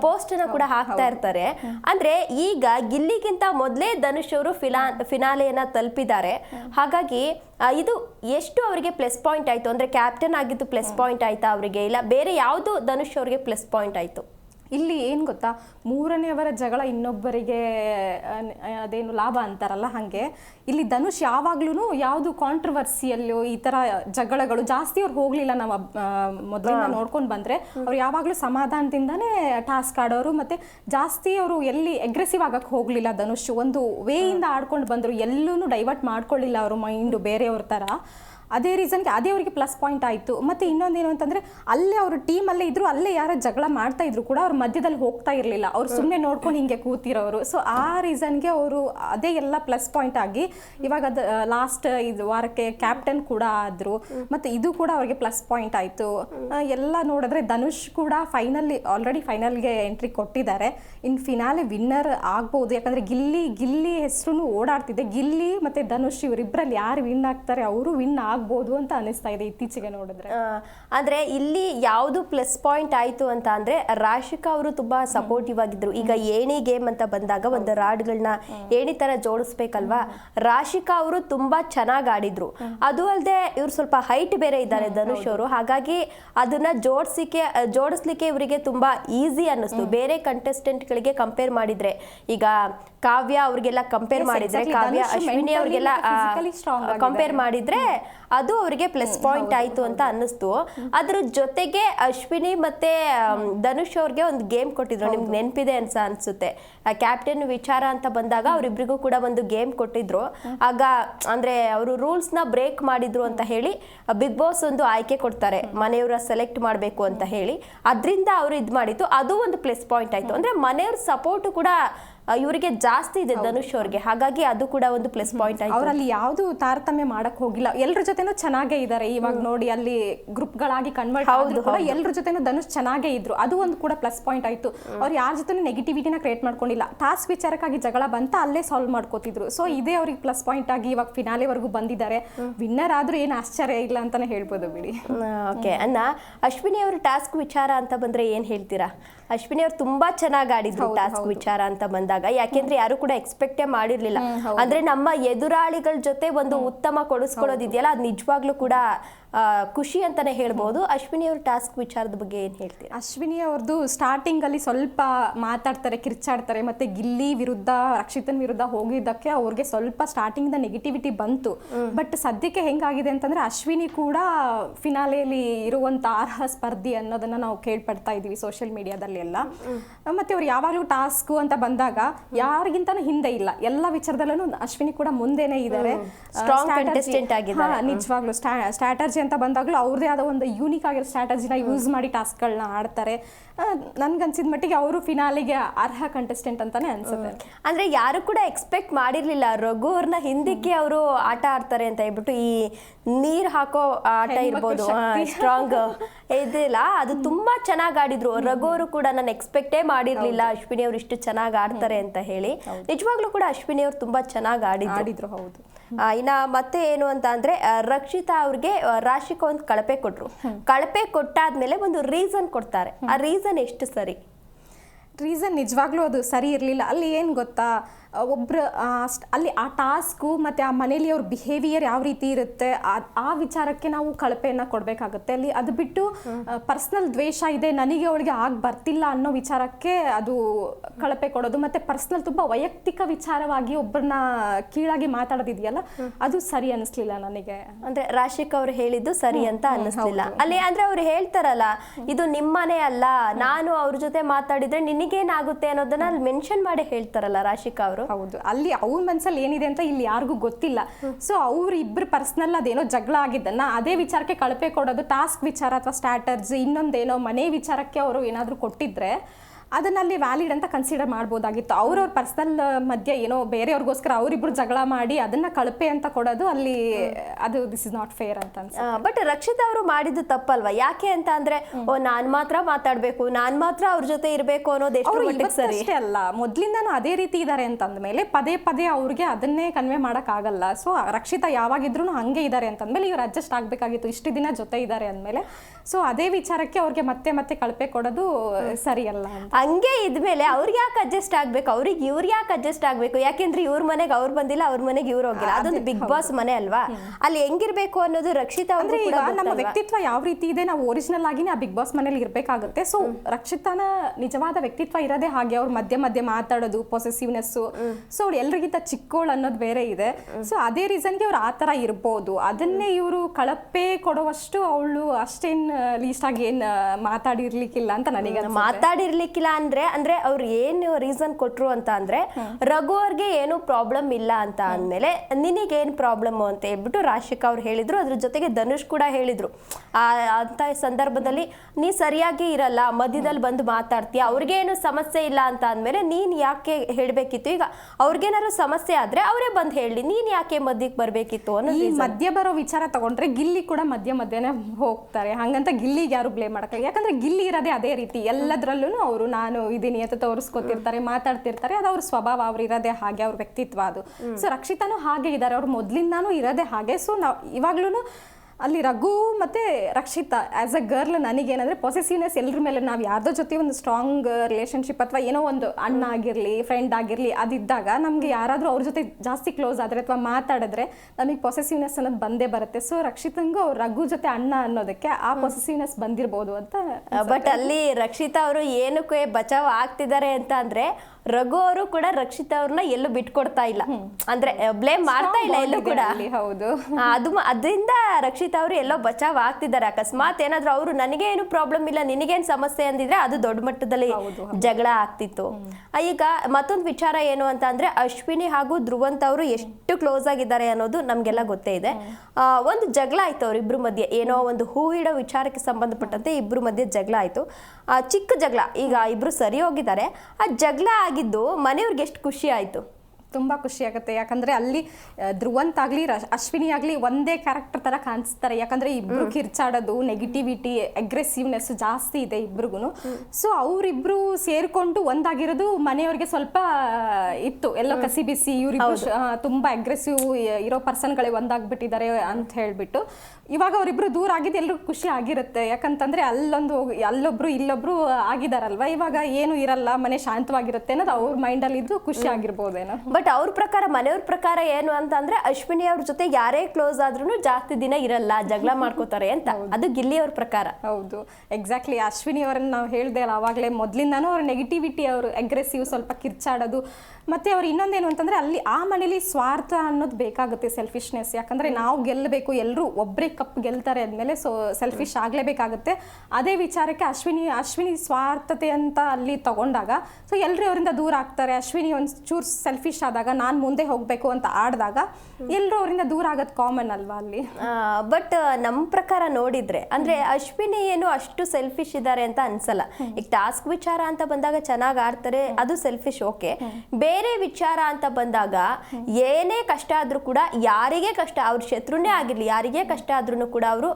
ಪೋಸ್ಟ್ ಅನ್ನ ಕೂಡ ಹಾಕ್ತಾ ಇರ್ತಾರೆ. ಅಂದ್ರೆ ಈಗ ಗಿಲ್ಲಿಗಿಂತ ಮೊದಲೇ ಧನುಷ್ ಅವರು ಫಿಲಾ ಫಿನಾಲೆಯನ್ನು ತಲುಪಿದ್ದಾರೆ. ಹಾಗಾಗಿ ಇದು ಎಷ್ಟು ಅವರಿಗೆ ಪ್ಲಸ್ ಪಾಯಿಂಟ್ ಆಯಿತು? ಅಂದರೆ ಕ್ಯಾಪ್ಟನ್ ಆಗಿದ್ದು ಪ್ಲಸ್ ಪಾಯಿಂಟ್ ಆಯಿತಾ ಅವರಿಗೆ? ಇಲ್ಲ, ಬೇರೆ ಯಾವುದು ಧನುಷ್ ಅವರಿಗೆ ಪ್ಲಸ್ ಪಾಯಿಂಟ್ ಆಯ್ತು? ಇಲ್ಲಿ ಏನು ಗೊತ್ತಾ? ಮೂರನೆಯವರ ಜಗಳ ಇನ್ನೊಬ್ಬರಿಗೆ ಅದೇನು ಲಾಭ ಅಂತಾರಲ್ಲ ಹಾಗೆ. ಇಲ್ಲಿ ಧನುಷ್ ಯಾವಾಗ್ಲೂ ಯಾವುದು ಕಾಂಟ್ರವರ್ಸಿಯಲ್ಲೋ ಈ ಥರ ಜಗಳಗಳು ಜಾಸ್ತಿ ಅವ್ರು ಹೋಗಲಿಲ್ಲ ನಾವು ಮೊದಲಿಂದ ನೋಡ್ಕೊಂಡು ಬಂದರೆ. ಅವ್ರು ಯಾವಾಗಲೂ ಸಮಾಧಾನದಿಂದನೇ ಟಾಸ್ಕ್ ಆಡೋರು ಮತ್ತು ಜಾಸ್ತಿ ಅವರು ಎಲ್ಲಿ ಅಗ್ರೆಸಿವ್ ಆಗಕ್ಕೆ ಹೋಗಲಿಲ್ಲ ಧನುಷ್. ಒಂದು ವೇಯಿಂದ ಆಡ್ಕೊಂಡು ಬಂದರು. ಎಲ್ಲೂ ಡೈವರ್ಟ್ ಮಾಡ್ಕೊಳ್ಳಿಲ್ಲ ಅವರು ಮೈಂಡು ಬೇರೆಯವ್ರ ಥರ ಅದೇ ರೀಸನ್ಗೆ ಅದೇ ಅವರಿಗೆ ಪ್ಲಸ್ ಪಾಯಿಂಟ್ ಆಯಿತು. ಮತ್ತು ಇನ್ನೊಂದೇನು ಅಂತಂದರೆ ಅಲ್ಲೇ ಅವರು ಟೀಮಲ್ಲೇ ಇದ್ದರು ಅಲ್ಲೇ ಯಾರೋ ಜಗಳ ಮಾಡ್ತಾ ಇದ್ರು ಕೂಡ ಅವ್ರ ಮಧ್ಯದಲ್ಲಿ ಹೋಗ್ತಾ ಇರಲಿಲ್ಲ. ಅವ್ರು ಸುಮ್ಮನೆ ನೋಡ್ಕೊಂಡು ಹಿಂಗೆ ಕೂತಿರೋರು. ಸೊ ಆ ರೀಸನ್ಗೆ ಅವರು ಅದೇ ಎಲ್ಲ ಪ್ಲಸ್ ಪಾಯಿಂಟ್ ಆಗಿ ಇವಾಗ ಅದು ಲಾಸ್ಟ್ ಇದು ವಾರಕ್ಕೆ ಕ್ಯಾಪ್ಟನ್ ಕೂಡ ಆದರು. ಮತ್ತು ಇದು ಕೂಡ ಅವ್ರಿಗೆ ಪ್ಲಸ್ ಪಾಯಿಂಟ್ ಆಯಿತು. ಎಲ್ಲ ನೋಡಿದ್ರೆ ಧನುಷ್ ಕೂಡ ಫೈನಲ್ ಆಲ್ರೆಡಿ ಫೈನಲ್ಗೆ ಎಂಟ್ರಿ ಕೊಟ್ಟಿದ್ದಾರೆ. ಇನ್ನು ಫಿನಾಲೆ ವಿನ್ನರ್ ಆಗ್ಬೋದು. ಯಾಕಂದರೆ ಗಿಲ್ಲಿ ಗಿಲ್ಲಿ ಹೆಸರು ಓಡಾಡ್ತಿದೆ. ಗಿಲ್ಲಿ ಮತ್ತು ಧನುಷ್ ಇವರಿಬ್ಬರಲ್ಲಿ ಯಾರು ವಿನ್ ಆಗ್ತಾರೆ ಅವರು ವಿನ್ ಆಗ್ಬೋದು ಅಂತ ಅನಿಸ್ತಾ ಇದೆ ಇತ್ತೀಚೆಗೆ ನೋಡಿದ್ರೆ. ಆದರೆ ಅಂದ್ರೆ ಇಲ್ಲಿ ಯಾವುದು ಪ್ಲಸ್ ಪಾಯಿಂಟ್ ಆಯ್ತು ಅಂತ ಅಂದ್ರೆ ರಾಶಿಕಾ ಅವರು ತುಂಬಾ ಸಪೋರ್ಟಿವ್ ಆಗಿದ್ರು. ಈಗ ಏಣಿ ಗೇಮ್ ಅಂತ ಬಂದಾಗ ಒಂದು ರಾಡ್ಗಳನ್ನ ಏಣಿ ತರ ಜೋಡಿಸ್ಬೇಕಲ್ವಾ ರಾಶಿಕಾ ಅವರು ತುಂಬಾ ಚೆನ್ನಾಗಿ ಆಡಿದ್ರು. ಅದು ಅಲ್ಲದೆ ಇವ್ರು ಸ್ವಲ್ಪ ಹೈಟ್ ಬೇರೆ ಇದ್ದಾರೆ ಧನುಷ್ ಅವರು. ಹಾಗಾಗಿ ಅದನ್ನ ಜೋಡಿಸಿಕೆ ಜೋಡಿಸ್ಲಿಕ್ಕೆ ಇವರಿಗೆ ತುಂಬಾ ಈಸಿ ಅನ್ನಿಸ್ತು. ಬೇರೆ ಕಂಟೆಸ್ಟೆಂಟ್ ಗಳಿಗೆ ಕಂಪೇರ್ ಮಾಡಿದ್ರೆ ಈಗ ಕಾವ್ಯ ಅವ್ರಿಗೆಲ್ಲ ಕಂಪೇರ್ ಮಾಡಿದ್ರೆ ಕಾವ್ಯ ಅಶ್ವಿನಿ ಅವ್ರಿಗೆಲ್ಲ ಕಂಪೇರ್ ಮಾಡಿದ್ರೆ ಅದು ಅವರಿಗೆ ಪ್ಲಸ್ ಪಾಯಿಂಟ್ ಆಯಿತು ಅಂತ ಅನ್ನಿಸ್ತು. ಅದ್ರ ಜೊತೆಗೆ ಅಶ್ವಿನಿ ಮತ್ತೆ ಧನುಷ್ ಅವ್ರಿಗೆ ಒಂದು ಗೇಮ್ ಕೊಟ್ಟಿದ್ರು. ನಿಮ್ಗೆ ನೆನಪಿದೆ ಅನ್ಸ ಅನ್ಸುತ್ತೆ. ಕ್ಯಾಪ್ಟನ್ ವಿಚಾರ ಅಂತ ಬಂದಾಗ ಅವರಿಬ್ರಿಗೂ ಕೂಡ ಒಂದು ಗೇಮ್ ಕೊಟ್ಟಿದ್ರು. ಆಗ ಅಂದ್ರೆ ಅವರು ರೂಲ್ಸ್ನ ಬ್ರೇಕ್ ಮಾಡಿದ್ರು ಅಂತ ಹೇಳಿ ಬಿಗ್ ಬಾಸ್ ಒಂದು ಆಯ್ಕೆ ಕೊಡ್ತಾರೆ. ಮನೆಯವರ ಸೆಲೆಕ್ಟ್ ಮಾಡಬೇಕು ಅಂತ ಹೇಳಿ. ಅದರಿಂದ ಅವರು ಇದು ಮಾಡಿತ್ತು ಅದು ಒಂದು ಪ್ಲಸ್ ಪಾಯಿಂಟ್ ಆಯಿತು. ಅಂದ್ರೆ ಮನೆಯವ್ರ ಸಪೋರ್ಟ್ ಕೂಡ ಇವರಿಗೆ ಜಾಸ್ತಿ ಇದೆ ಧನುಷ್ ಅವ್ರಿಗೆ. ಹಾಗಾಗಿ ಅದು ಕೂಡ ಒಂದು ಪ್ಲಸ್ ಪಾಯಿಂಟ್ ಆಯ್ತು. ಅವರಲ್ಲಿ ಯಾವುದು ತಾರತಮ್ಯ ಮಾಡಕ್ ಹೋಗಿಲ್ಲ. ಎಲ್ರ ಜೊತೆನೂ ಚೆನ್ನಾಗೇ ಇದ್ದಾರೆ ಇವಾಗ ನೋಡಿ ಅಲ್ಲಿ ಗ್ರೂಪ್ಗಳಾಗಿ ಕನ್ವರ್ಟ್ ಹೌದು ಎಲ್ಲರ ಎಲ್ರ ಜೊತೆನೂ ಧನುಷ್ ಚೆನ್ನಾಗೇ ಇದ್ರು. ಅದು ಒಂದು ಕೂಡ ಪ್ಲಸ್ ಪಾಯಿಂಟ್ ಆಯ್ತು. ಅವ್ರು ಯಾರ ಜೊತೆನೂ ನೆಗೆಟಿವಿಟಿನ ಕ್ರಿಯೇಟ್ ಮಾಡ್ಕೊಂಡಿಲ್ಲ. ಟಾಸ್ಕ್ ವಿಚಾರಕ್ಕಾಗಿ ಜಗಳ ಬಂತ ಅಲ್ಲೇ ಸಾಲ್ವ್ ಮಾಡ್ಕೋತಿದ್ರು. ಸೊ ಇದೇ ಅವ್ರಿಗೆ ಪ್ಲಸ್ ಪಾಯಿಂಟ್ ಆಗಿ ಇವಾಗ ಫಿನಾಲೆವರೆಗೂ ಬಂದಿದ್ದಾರೆ. ವಿನ್ನರ್ ಆದ್ರೂ ಏನು ಆಶ್ಚರ್ಯ ಇಲ್ಲ ಅಂತಾನೆ ಹೇಳ್ಬೋದು ಬಿಡಿ. ಓಕೆ ಅನ್ನ ಅಶ್ವಿನಿ ಅವ್ರ ಟಾಸ್ಕ್ ವಿಚಾರ ಅಂತ ಬಂದ್ರೆ ಏನ್ ಹೇಳ್ತೀರಾ? ಅಶ್ವಿನಿ ಅವ್ರು ತುಂಬಾ ಚೆನ್ನಾಗಿ ಆಡಿದ್ರು ಟಾಸ್ಕ್ ವಿಚಾರ ಅಂತ ಬಂದಾಗ. ಯಾಕೆಂದ್ರೆ ಯಾರು ಕೂಡ ಎಕ್ಸ್ಪೆಕ್ಟೇ ಮಾಡಿರ್ಲಿಲ್ಲ. ಅಂದ್ರೆ ನಮ್ಮ ಎದುರಾಳಿಗಳ ಜೊತೆ ಒಂದು ಉತ್ತಮ ಕೊಡಿಸ್ಕೊಳ್ಳೋದಿದೆಯಲ್ಲ ಅದು ನಿಜವಾಗ್ಲೂ ಕೂಡ ಖುಷಿ ಅಂತಾನೆ ಹೇಳ್ಬೋದು. ಅಶ್ವಿನಿ ಅವ್ರ ಟಾಸ್ಕ್ ವಿಚಾರದ ಬಗ್ಗೆ ಏನು ಹೇಳ್ತೀರಾ? ಅಶ್ವಿನಿ ಅವ್ರದ್ದು ಸ್ಟಾರ್ಟಿಂಗ್ ಅಲ್ಲಿ ಸ್ವಲ್ಪ ಮಾತಾಡ್ತಾರೆ ಕಿರ್ಚಾಡ್ತಾರೆ ಮತ್ತೆ ಗಿಲ್ಲಿ ವಿರುದ್ಧ ರಕ್ಷಿತನ್ ವಿರುದ್ಧ ಹೋಗಿದ್ದಕ್ಕೆ ಅವ್ರಿಗೆ ಸ್ವಲ್ಪ ಸ್ಟಾರ್ಟಿಂಗ್ ನೆಗೆಟಿವಿಟಿ ಬಂತು. ಬಟ್ ಸದ್ಯಕ್ಕೆ ಹೆಂಗಾಗಿದೆ ಅಂತಂದ್ರೆ ಅಶ್ವಿನಿ ಕೂಡ ಫಿನಾಲೆಯಲ್ಲಿ ಇರುವಂತ ಅರ್ಹ ಸ್ಪರ್ಧಿ ಅನ್ನೋದನ್ನ ನಾವು ಕೇಳ್ಪಡ್ತಾ ಇದೀವಿ ಸೋಷಿಯಲ್ ಮೀಡಿಯಾದಲ್ಲಿ ಎಲ್ಲ. ಮತ್ತೆ ಅವ್ರು ಯಾವಾಗಲೂ ಟಾಸ್ಕ್ ಅಂತ ಬಂದಾಗ ಯಾರಿಗಿಂತನೂ ಹಿಂದೆ ಇಲ್ಲ. ಎಲ್ಲ ವಿಚಾರದಲ್ಲೂ ಅಶ್ವಿನಿ ಕೂಡ ಮುಂದೆನೆ ಇದ್ದಾರೆ. ನಿಜವಾಗ್ಲೂ. ನಿಜವಾಗ್ಲೂ ಸ್ಟ್ರಾಟಜಿ ಅಂತ ಬಂದಾಗಲೂ ಅವ್ರದೇ ಆದ ಒಂದು ಯೂನಿಕ್ ಆಗಿರೋ ಸ್ಟ್ರಾಟಜಿನ ಯೂಸ್ ಮಾಡಿ ಟಾಸ್ಕ್ಗಳನ್ನ ಆಡ್ತಾರೆ. ನನ್ಗನ್ಸಿದ ಮಟ್ಟಿಗೆ ಅವರು ಫಿನಾಲಿಗೆ ಅರ್ಹ ಕಂಟೆಸ್ಟೆಂಟ್ ಅಂತಾನೆ ಅನ್ಸುತ್ತೆ. ಅಂದ್ರೆ ಯಾರು ಕೂಡ ಎಕ್ಸ್ಪೆಕ್ಟ್ ಮಾಡಿರ್ಲಿಲ್ಲ. ರಘು ಅವ್ರನ್ನ ಹಿಂದಕ್ಕೆ ಅವರು ಆಟ ಆಡ್ತಾರೆ ಅಂತ ಹೇಳ್ಬಿಟ್ಟು ಈ ನೀರ್ ಹಾಕೋ ಆಟ ಇರ್ಬೋದು ಸ್ಟ್ರಾಂಗ್ ಇದಿಲ್ಲ. ಅದು ತುಂಬಾ ಚೆನ್ನಾಗಿ ಆಡಿದ್ರು. ರಘು ಅವರು ಕೂಡ ನಾನು ಎಕ್ಸ್ಪೆಕ್ಟೇ ಮಾಡಿರ್ಲಿಲ್ಲ. ಅಶ್ವಿನಿ ಅವ್ರು ಇಷ್ಟು ಚೆನ್ನಾಗಿ ಆಡ್ತಾರೆ ಅಂತ ಹೇಳಿ. ನಿಜವಾಗ್ಲೂ ಕೂಡ ಅಶ್ವಿನಿ ಅವ್ರು ತುಂಬಾ ಚೆನ್ನಾಗಿ ಆಡಿದ್ರು ಹೌದು. ಇನ್ನ ಮತ್ತೆ ಏನು ಅಂತ ಅಂದ್ರೆ ರಕ್ಷಿತಾ ಅವ್ರಿಗೆ ರಾಶಿಕ ಒಂದು ಕಳಪೆ ಕೊಟ್ರು. ಕಳಪೆ ಕೊಟ್ಟಾದ್ಮೇಲೆ ಒಂದು ರೀಸನ್ ಕೊಡ್ತಾರೆ. ಆ ರೀಸನ್ ಎಷ್ಟು ಸರಿ? ರೀಸನ್ ನಿಜವಾಗ್ಲೂ ಅದು ಸರಿ ಇರಲಿಲ್ಲ. ಅಲ್ಲಿ ಏನು ಗೊತ್ತಾ? ಒಬ್ಬರು ಅಲ್ಲಿ ಆ ಟಾಸ್ಕು ಮತ್ತು ಆ ಮನೇಲಿ ಅವ್ರ ಬಿಹೇವಿಯರ್ ಯಾವ ರೀತಿ ಇರುತ್ತೆ ಆ- ಆ ವಿಚಾರಕ್ಕೆ ನಾವು ಕಳಪೆಯನ್ನು ಕೊಡಬೇಕಾಗುತ್ತೆ. ಅಲ್ಲಿ ಅದು ಬಿಟ್ಟು ಪರ್ಸ್ನಲ್ ದ್ವೇಷ ಇದೆ ನನಗೆ ಅವಳಿಗೆ ಆಗ ಬರ್ತಿಲ್ಲ ಅನ್ನೋ ವಿಚಾರಕ್ಕೆ ಅದು ಕಳಪೆ ಕೊಡೋದು. ಮತ್ತು ಪರ್ಸ್ನಲ್ ತುಂಬ ವೈಯಕ್ತಿಕ ವಿಚಾರವಾಗಿ ಒಬ್ಬರನ್ನ ಕೀಳಾಗಿ ಮಾತಾಡೋದಿದೆಯಲ್ಲ ಅದು ಸರಿ ಅನಿಸ್ಲಿಲ್ಲ ನನಗೆ. ಅಂದ್ರೆ ರಾಶಿಕ್ ಅವರು ಹೇಳಿದ್ದು ಸರಿ ಅಂತ ಅನ್ನಿಸ್ಲಿಲ್ಲ ಅಲ್ಲಿ ಅಂದ್ರೆ ಅವ್ರು ಹೇಳ್ತಾರಲ್ಲ ಇದು ನಿಮ್ಮನೆ ಅಲ್ಲ ನಾನು ಅವ್ರ ಜೊತೆ ಮಾತಾಡಿದ್ರೆ ನಿನಗೇನಾಗುತ್ತೆ ಅನ್ನೋದನ್ನ ಅಲ್ಲಿ ಮೆನ್ಷನ್ ಮಾಡಿ ಹೇಳ್ತಾರಲ್ಲ ರಾಶಿಕ್ ಅವರು. ಹೌದು. ಅಲ್ಲಿ ಅವ್ರ ಮನ್ಸಲ್ಲಿ ಏನಿದೆ ಅಂತ ಇಲ್ಲಿ ಯಾರಿಗೂ ಗೊತ್ತಿಲ್ಲ. ಸೊ ಅವ್ರ ಇಬ್ರು ಪರ್ಸ್ನಲ್ ಅದೇನೋ ಜಗಳ ಆಗಿದ್ದನ್ನ ಅದೇ ವಿಚಾರಕ್ಕೆ ಕಳಪೆ ಕೊಡೋದು ಟಾಸ್ಕ್ ವಿಚಾರ ಅಥವಾ ಸ್ಟ್ಯಾಟರ್ಸ್ ಇನ್ನೊಂದೇನೋ ಮನೆ ವಿಚಾರಕ್ಕೆ ಅವರು ಏನಾದರೂ ಕೊಟ್ಟಿದ್ರೆ ಅದನ್ನಲ್ಲಿ ವ್ಯಾಲಿಡ್ ಅಂತ ಕನ್ಸಿಡರ್ ಮಾಡ್ಬೋದಾಗಿತ್ತು. ಅವ್ರವ್ರ ಪರ್ಸನಲ್ ಮಧ್ಯೆ ಏನೋ ಬೇರೆಯವ್ರಿಗೋಸ್ಕರ ಅವರಿಬ್ರು ಜಗಳ ಮಾಡಿ ಅದನ್ನ ಕಳಪೆ ಅಂತ ಕೊಡೋದು ಅಲ್ಲಿ ಅದು ದಿಸ್ ಇಸ್ ನಾಟ್ ಫೇರ್ ಅಂತ ಬಟ್ ರಕ್ಷಿತಾ ಅವರು ಮಾಡಿದ್ದು ತಪ್ಪಲ್ವಾ? ಯಾಕೆ ಅಂತ ಅಂದ್ರೆ ಓ ನಾನ್ ಮಾತ್ರ ಮಾತಾಡ್ಬೇಕು ನಾನ್ ಮಾತ್ರ ಅವ್ರ ಜೊತೆ ಇರಬೇಕು ಅನ್ನೋದು ಸರಿ? ಅಲ್ಲ ಮೊದ್ಲಿಂದನೂ ಅದೇ ರೀತಿ ಇದ್ದಾರೆ ಅಂತಂದ್ಮೇಲೆ ಪದೇ ಪದೇ ಅವ್ರಿಗೆ ಅದನ್ನೇ ಕನ್ವೆ ಮಾಡಕ್ ಆಗಲ್ಲ ಸೊ ರಕ್ಷಿತಾ ಯಾವಾಗಿದ್ರು ಹಂಗೆ ಇದ್ದಾರೆ ಅಂತಂದ್ಮೇಲೆ ಇವ್ರು ಅಡ್ಜಸ್ಟ್ ಆಗ್ಬೇಕಾಗಿತ್ತು ಇಷ್ಟು ದಿನ ಜೊತೆ ಇದ್ದಾರೆ ಅಂದ್ಮೇಲೆ. ಸೊ ಅದೇ ವಿಚಾರಕ್ಕೆ ಅವ್ರಿಗೆ ಮತ್ತೆ ಮತ್ತೆ ಕಳಪೆ ಕೊಡೋದು ಸರಿಯಲ್ಲ ಅಂತ. ಹಂಗೆ ಇದ್ಮೇಲೆ ಅವ್ರಿಗೆ ಯಾಕೆ ಅಡ್ಜಸ್ಟ್ ಆಗ್ಬೇಕು? ಅವ್ರಿಗೆ ಇವ್ರು ಯಾಕೆ ಅಡ್ಜಸ್ಟ್ ಆಗ್ಬೇಕು? ಯಾಕೆಂದ್ರೆ ಇವ್ರ ಮನೆಗೆ ಅವ್ರು ಬಂದಿಲ್ಲ ಅವ್ರ ಮನೆಗೆ ಇವ್ರು ಹೋಗಿಲ್ಲ. ಅದೊಂದು ಬಿಗ್ ಬಾಸ್ ಮನೆ ಅಲ್ವಾ? ಅಲ್ಲಿ ಹೆಂಗಿರ್ಬೇಕು ಅನ್ನೋದು ರಕ್ಷಿತಾ ಅಂದ್ರೆ ಈಗ ನಮ್ಮ ವ್ಯಕ್ತಿತ್ವ ಯಾವ ರೀತಿ ಇದೆ ನಾವು ಒರಿಜಿನಲ್ ಆಗಿನೇ ಆ ಬಿಗ್ ಬಾಸ್ ಮನೇಲಿ ಇರಬೇಕಾಗುತ್ತೆ. ಸೊ ರಕ್ಷಿತಾನ ನಿಜವಾದ ವ್ಯಕ್ತಿತ್ವ ಇರೋದೇ ಹಾಗೆ ಅವ್ರು ಮಧ್ಯೆ ಮಧ್ಯೆ ಮಾತಾಡೋದು ಪೊಸೆಸಿವ್ನೆಸ್ ಸೊ ಅವ್ರು ಎಲ್ರಿಗಿಂತ ಚಿಕ್ಕೋಳು ಅನ್ನೋದು ಬೇರೆ ಇದೆ. ಸೊ ಅದೇ ರೀಸನ್ಗೆ ಅವ್ರು ಆ ತರ ಇರ್ಬೋದು. ಅದನ್ನೇ ಇವರು ಕಳಪೆ ಕೊಡುವಷ್ಟು ಅವಳು ಅಷ್ಟೇನ್ ಲೀಸ್ಟ್ ಆಗಿ ಏನ್ ಮಾತಾಡಿರ್ಲಿಕ್ಕಿಲ್ಲ ಅಂತ ನನಗೆ ಮಾತಾಡಿರ್ಲಿಕ್ಕಿಲ್ಲ ಅಂದ್ರೆ ಅಂದ್ರೆ ಅವ್ರು ಏನು ರೀಸನ್ ಕೊಟ್ರು ಅಂತ ಅಂದ್ರೆ ರಘು ಅವ್ರಿಗೆ ಏನು ಪ್ರಾಬ್ಲಮ್ ಇಲ್ಲ ಅಂತ ಅಂದ್ಮೇಲೆ ನಿನಗೇನು ಪ್ರಾಬ್ಲಮ್ ಅಂತ ಹೇಳ್ಬಿಟ್ಟು ರಾಶಿಕಾ ಅವ್ರು ಹೇಳಿದ್ರು. ಅದ್ರ ಜೊತೆಗೆ ಧನುಷ್ ಕೂಡ ಹೇಳಿದ್ರು. ಆ ಅಂತ ಸಂದರ್ಭದಲ್ಲಿ ನೀ ಸರಿಯಾಗಿ ಇರಲ್ಲ ಮಧ್ಯದಲ್ಲಿ ಬಂದು ಮಾತಾಡ್ತೀಯ ಅವ್ರಿಗೇನು ಸಮಸ್ಯೆ ಇಲ್ಲ ಅಂತ ಅಂದ್ಮೇಲೆ ನೀನ್ ಯಾಕೆ ಹೇಳ್ಬೇಕಿತ್ತು? ಈಗ ಅವ್ರಿಗೇನಾದ್ರು ಸಮಸ್ಯೆ ಆದ್ರೆ ಅವರೇ ಬಂದು ಹೇಳಿ ನೀನ್ ಯಾಕೆ ಮಧ್ಯಕ್ಕೆ ಬರ್ಬೇಕಿತ್ತು? ಅನ್ನೋ ಈ ಮಧ್ಯ ಬರೋ ವಿಚಾರ ತಗೊಂಡ್ರೆ ಗಿಲ್ಲಿ ಕೂಡ ಮಧ್ಯ ಮಧ್ಯನೇ ಹೋಗ್ತಾರೆ. ಹಂಗಂತ ಗಿಲ್ಲಿಗೆ ಯಾರು ಬ್ಲೇಮ್ ಮಾಡಕ್ಕೆ ಯಾಕಂದ್ರೆ ಗಿಲ್ಲಿ ಇರೋದೇ ಅದೇ ರೀತಿ. ಎಲ್ಲದ್ರಲ್ಲೂ ಅವರು ನಾನು ಇದೀನಿ ಅಂತ ತೋರಿಸ್ಕೊತಿರ್ತಾರೆ, ಮಾತಾಡ್ತಿರ್ತಾರೆ, ಅದು ಅವ್ರ ಸ್ವಭಾವ, ಅವ್ರು ಇರೋದೇ ಹಾಗೆ, ಅವ್ರ ವ್ಯಕ್ತಿತ್ವ ಅದು. ಸೊ ರಕ್ಷಿತಾನು ಹಾಗೆ ಇದ್ದಾರೆ ಅವ್ರು ಮೊದ್ಲಿಂದಾನು ಇರೋದೇ ಹಾಗೆ. ಸೊ ನಾವು ಇವಾಗ್ಲೂ ಅಲ್ಲಿ ರಘು ಮತ್ತೆ Rakshita as a girl ನನಗೇನಂದರೆ possessiveness ಎಲ್ಲರ ಮೇಲೆ ನಾವು ಯಾರ್ದೋ ಜೊತೆ ಒಂದು ಸ್ಟ್ರಾಂಗ್ ರಿಲೇಶನ್ಶಿಪ್ ಅಥವಾ ಏನೋ ಒಂದು ಅಣ್ಣ ಆಗಿರಲಿ ಫ್ರೆಂಡ್ ಆಗಿರಲಿ ಅದಿದ್ದಾಗ ನಮಗೆ ಯಾರಾದರೂ ಅವ್ರ ಜೊತೆ ಜಾಸ್ತಿ ಕ್ಲೋಸ್ ಆದರೆ ಅಥವಾ ಮಾತಾಡಿದ್ರೆ ನಮಗೆ ಪೊಸೆಸಿವ್ನೆಸ್ ಅನ್ನೋದು ಬಂದೇ ಬರುತ್ತೆ. ಸೊ ರಕ್ಷಿತಂಗೂ ಅವ್ರ ರಘು ಜೊತೆ ಅಣ್ಣ ಅನ್ನೋದಕ್ಕೆ ಆ ಪೊಸೆಸಿವ್ನೆಸ್ ಬಂದಿರ್ಬೋದು ಅಂತ ಬಟ್ ಅಲ್ಲಿ ರಕ್ಷಿತಾ ಅವರು ಏನಕ್ಕೆ ಬಚಾವ್ ಆಗ್ತಿದ್ದಾರೆ ಅಂತ ಅಂದ್ರೆ ರಘು ಅವರು ಕೂಡ ರಕ್ಷಿತಾ ಅವ್ರನ್ನ ಎಲ್ಲೂ ಬಿಟ್ಕೊಡ್ತಾ ಇಲ್ಲ. ಅಂದ್ರೆ ಬ್ಲೇಮ್ ಮಾಡ್ತಾ ಇಲ್ಲ ಎಲ್ಲೂ ಕೂಡ. ಹೌದು. ಅದು ಅದರಿಂದ ರಕ್ಷಿತಾ ಅವರು ಎಲ್ಲೋ ಬಚಾವ್ ಆಗ್ತಿದ್ದಾರೆ. ಅಕಸ್ಮಾತ್ ಏನಾದ್ರು ಅವರು ನನಗೆ ಏನು ಪ್ರಾಬ್ಲಮ್ ಇಲ್ಲ ನಿನಗೇನು ಸಮಸ್ಯೆ ಅಂದಿದ್ರೆ ಅದು ದೊಡ್ಡ ಮಟ್ಟದಲ್ಲಿ ಜಗಳ ಆಗ್ತಿತ್ತು. ಈಗ ಮತ್ತೊಂದು ವಿಚಾರ ಏನು ಅಂತ ಅಂದ್ರೆ ಅಶ್ವಿನಿ ಹಾಗೂ ಧ್ರುವಂತ ಅವರು ಎಷ್ಟು ಕ್ಲೋಸ್ ಆಗಿದ್ದಾರೆ ಅನ್ನೋದು ನಮ್ಗೆಲ್ಲ ಗೊತ್ತೇ ಇದೆ. ಆ, ಒಂದು ಜಗಳ ಆಯ್ತು ಅವ್ರಿಬ್ರು ಮಧ್ಯೆ. ಏನೋ ಒಂದು ಹೂ ಇಡೋ ವಿಚಾರಕ್ಕೆ ಸಂಬಂಧಪಟ್ಟಂತೆ ಇಬ್ರು ಮಧ್ಯೆ ಜಗಳ ಆಯ್ತು. ಆ, ಚಿಕ್ಕ ಜಗಳ. ಈಗ ಇಬ್ರು ಸರಿ ಹೋಗಿದ್ದಾರೆ. ಆ ಜಗಳ ಆಗಿದ್ದು ಮನೆಯವ್ರಿಗೆ ಎಷ್ಟು ಖುಷಿ ಆಯ್ತು? ತುಂಬಾ ಖುಷಿ ಆಗುತ್ತೆ. ಯಾಕಂದ್ರೆ ಅಲ್ಲಿ ಧ್ರುವಂತ್ ಆಗ್ಲಿ ಅಶ್ವಿನಿ ಆಗ್ಲಿ ಒಂದೇ ಕ್ಯಾರೆಕ್ಟರ್ ತರ ಕಾಣಿಸ್ತಾರೆ. ಯಾಕಂದ್ರೆ ಇಬ್ರು ಕಿರ್ಚಾಡೋದು ನೆಗೆಟಿವಿಟಿ ಅಗ್ರೆಸಿವ್ನೆಸ್ ಜಾಸ್ತಿ ಇದೆ ಇಬ್ರಿಗೂ ಸೊ ಅವರಿಬ್ರು ಸೇರ್ಕೊಂಡು ಒಂದಾಗಿರೋದು ಮನೆಯವ್ರಿಗೆ ಸ್ವಲ್ಪ ಇತ್ತು. ಎಲ್ಲೋ ಕಸಿ ಬಿಸಿ ಇವರಿಬ್ರು ತುಂಬಾ ಅಗ್ರೆಸಿವ್ ಇರೋ ಪರ್ಸನ್ಗಳೇ ಒಂದಾಗ್ಬಿಟ್ಟಿದ್ದಾರೆ ಅಂತ ಹೇಳ್ಬಿಟ್ಟು. ಇವಾಗ ಅವರಿಬ್ರು ದೂರ ಆಗಿದ್ದು ಎಲ್ರಿಗೂ ಖುಷಿ ಆಗಿರುತ್ತೆ. ಯಾಕಂತಂದ್ರೆ ಅಲ್ಲೊಂದು ಅಲ್ಲೊಬ್ರು ಇಲ್ಲೊಬ್ರು ಆಗಿದಾರಲ್ವಾ? ಇವಾಗ ಏನು ಇರಲ್ಲ ಮನೆ ಶಾಂತವಾಗಿರುತ್ತೆ ಅನ್ನೋದು ಅವ್ರ ಮೈಂಡಲ್ಲಿ ಇದ್ದು ಖುಷಿ ಆಗಿರ್ಬೋದೇನೋ. ಬಟ್ ಅವ್ರ ಪ್ರಕಾರ ಮನೆಯವ್ರ ಪ್ರಕಾರ ಏನು ಅಂತ ಅಂದ್ರೆ ಅಶ್ವಿನಿ ಅವ್ರ ಜೊತೆ ಯಾರೇ ಕ್ಲೋಸ್ ಆದ್ರೂ ಜಾಸ್ತಿ ದಿನ ಇರಲ್ಲ ಜಗಳ ಮಾಡ್ಕೋತಾರೆ ಅಂತ. ಅದು ಗಿಲ್ಲಿ ಅವ್ರ ಪ್ರಕಾರ. ಹೌದು. ಎಕ್ಸಾಕ್ಟ್ಲಿ ಅಶ್ವಿನಿ ಅವರನ್ನ ನಾವು ಹೇಳ್ದೆ ಅಲ್ಲ ಅವಾಗಲೇ ಮೊದಲಿಂದಾನು ಅವ್ರ ನೆಗೆಟಿವಿಟಿ ಅವರು ಅಗ್ರೆಸಿವ್ ಸ್ವಲ್ಪ ಕಿರ್ಚಾಡೋದು ಮತ್ತೆ ಅವ್ರು ಇನ್ನೊಂದೇನು ಅಂತಂದ್ರೆ ಅಲ್ಲಿ ಆ ಮನೇಲಿ ಸ್ವಾರ್ಥ ಅನ್ನೋದು ಬೇಕಾಗುತ್ತೆ ಸೆಲ್ಫಿಶ್ನೆಸ್ ಯಾಕಂದ್ರೆ ನಾವು ಗೆಲ್ಲಬೇಕು ಎಲ್ಲರೂ ಒಬ್ಬರೇ ಕಪ್ ಗೆಲ್ತಾರೆ ಅಂದಮೇಲೆ ಸೊ ಸೆಲ್ಫಿಶ್ ಆಗಲೇಬೇಕಾಗುತ್ತೆ. ಅದೇ ವಿಚಾರಕ್ಕೆ ಅಶ್ವಿನಿ ಅಶ್ವಿನಿ ಸ್ವಾರ್ಥತೆ ಅಂತ ಅಲ್ಲಿ ತಗೊಂಡಾಗ ಸೊ ಎಲ್ಲರೂ ಅವರಿಂದ ದೂರ ಆಗ್ತಾರೆ. ಅಶ್ವಿನಿ ಒಂದು ಚೂರು ಸೆಲ್ಫಿಶ್ ಆದಾಗ ನಾನು ಮುಂದೆ ಹೋಗಬೇಕು ಅಂತ ಆಡಿದಾಗ ಎಲ್ಲರೂ ಅವರಿಂದ ದೂರ ಆಗೋದು ಕಾಮನ್ ಅಲ್ವಾ ಅಲ್ಲಿ? ಬಟ್ ನಮ್ಮ ಪ್ರಕಾರ ನೋಡಿದರೆ ಅಂದರೆ ಅಶ್ವಿನಿ ಏನು ಅಷ್ಟು ಸೆಲ್ಫಿಶ್ ಇದ್ದಾರೆ ಅಂತ ಅನ್ಸಲ್ಲ. ಈಗ ಟಾಸ್ಕ್ ವಿಚಾರ ಅಂತ ಬಂದಾಗ ಚೆನ್ನಾಗಿ ಆಡ್ತಾರೆ ಅದು ಸೆಲ್ಫಿಶ್ ಓಕೆ ಬೇರೆ ವಿಚಾರ ಅಂತ ಬಂದಾಗ ಏನೇ ಕಷ್ಟ ಆದ್ರೂ ಕೂಡ ಯಾರಿಗೆ ಕಷ್ಟ, ಅವ್ರ ಶತ್ರುನೇ ಆಗಿರ್ಲಿ, ಯಾರಿಗೇ ಕಷ್ಟ ಆದ್ರೂ ಕೂಡ ಅವರು